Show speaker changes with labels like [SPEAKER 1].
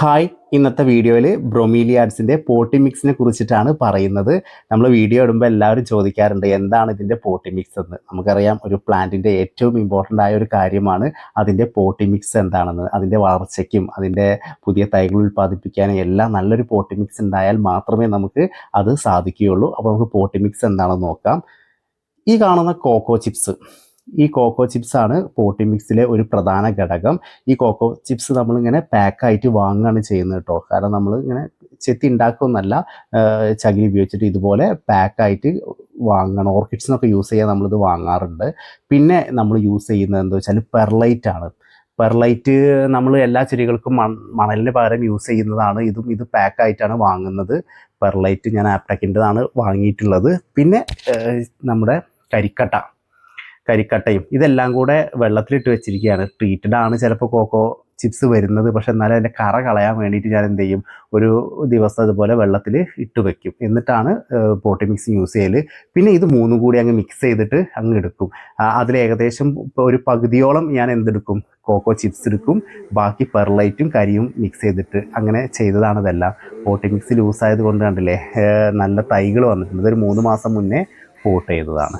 [SPEAKER 1] Hi ഇന്നത്തെ വീഡിയോയിൽ ബ്രൊമീലിയാഡ്സിന്റെ പോട്ടി മിക്സിനെ കുറിച്ചിട്ടാണ് പറയുന്നത്. നമ്മൾ വീഡിയോ ഇടുമ്പോൾ എല്ലാവരും ചോദിക്കാറുണ്ട് എന്താണ് ഇതിന്റെ പോട്ടി മിക്സ് എന്ന്? നമുക്കറിയാം ഒരു പ്ലാന്റിന്റെ ഏറ്റവും ഇമ്പോർട്ടന്റ് ആയ ഒരു കാര്യമാണ് അതിന്റെ പോട്ടി മിക്സ് എന്താണെന്ന്. അതിന്റെ വളർച്ചയ്ക്കും അതിന്റെ പുതിയ തൈകൾ ഉൽപ്പാദിപ്പിക്കാനും എല്ലാം നല്ലൊരു പോട്ടി മിക്സ് ഉണ്ടായാൽ മാത്രമേ നമുക്ക് അത് സാധിക്കുകയുള്ളൂ. അപ്പോൾ നമുക്ക് പോട്ടി മിക്സ് എന്താണെന്ന് നോക്കാം. ഈ കാണുന്ന കോക്കോ ചിപ്സ് ഈ കോക്കോ ചിപ്സ് ആണ് പോട്ടി മിക്സിലെ ഒരു പ്രധാന ഘടകം. ഈ കോക്കോ ചിപ്സ് നമ്മളിങ്ങനെ പാക്കായിട്ട് വാങ്ങുകയാണ് ചെയ്യുന്നത് കേട്ടോ കാരണം നമ്മൾ ഇങ്ങനെ ചെത്തി ഉണ്ടാക്കുമെന്നല്ല ചകിരി ഉപയോഗിച്ചിട്ട് ഇതുപോലെ പാക്കായിട്ട് വാങ്ങണം. ഓർക്കിഡ്സിനൊക്കെ യൂസ് ചെയ്യാൻ നമ്മളിത് വാങ്ങാറുണ്ട്. പിന്നെ നമ്മൾ യൂസ് ചെയ്യുന്നത് എന്താ വെച്ചാൽ പെർലൈറ്റ് ആണ്. പെർലൈറ്റ് നമ്മൾ എല്ലാ ചെടികൾക്കും മണലിന് പകരം യൂസ് ചെയ്യുന്നതാണ്. ഇതും ഇത് പാക്കായിട്ടാണ് വാങ്ങുന്നത്. പെർലൈറ്റ് ഞാൻ ആപ്റ്റക്കിന്റെതാണ് വാങ്ങിയിട്ടുള്ളത്. പിന്നെ നമ്മുടെ കരിക്കട്ട. കരിക്കട്ടയും ഇതെല്ലാം കൂടെ വെള്ളത്തിലിട്ട് വെച്ചിരിക്കുകയാണ്. ട്രീറ്റഡ് ആണ് ചിലപ്പോൾ കോക്കോ ചിപ്സ് വരുന്നത്. പക്ഷെ എന്നാലും അതിന്റെ കറ കളയാൻ വേണ്ടിയിട്ട് ഞാൻ എന്ത് ചെയ്യും? ഒരു ദിവസം അതുപോലെ വെള്ളത്തിൽ ഇട്ട് വെക്കും. എന്നിട്ടാണ് പോട്ടി മിക്സ് യൂസ് ചെയ്യൽ. പിന്നെ ഇത് മൂന്നും കൂടി അങ്ങ് മിക്സ് ചെയ്തിട്ട് അങ്ങ് എടുക്കും. അതിൽ ഏകദേശം ഒരു പകുതിയോളം ഞാൻ എന്തെടുക്കും? കോക്കോ ചിപ്സ് എടുക്കും. ബാക്കി പെർലൈറ്റും കരിയും മിക്സ് ചെയ്തിട്ട് അങ്ങനെ ചെയ്തതാണ് ഇതെല്ലാം. പോട്ടി മിക്സ് ആയത് കൊണ്ട് കണ്ടില്ലേ നല്ല തൈകൾ വന്നിട്ടുണ്ട്. ഇതൊരു മൂന്ന് മാസം മുന്നേ പോട്ട് ചെയ്തതാണ്.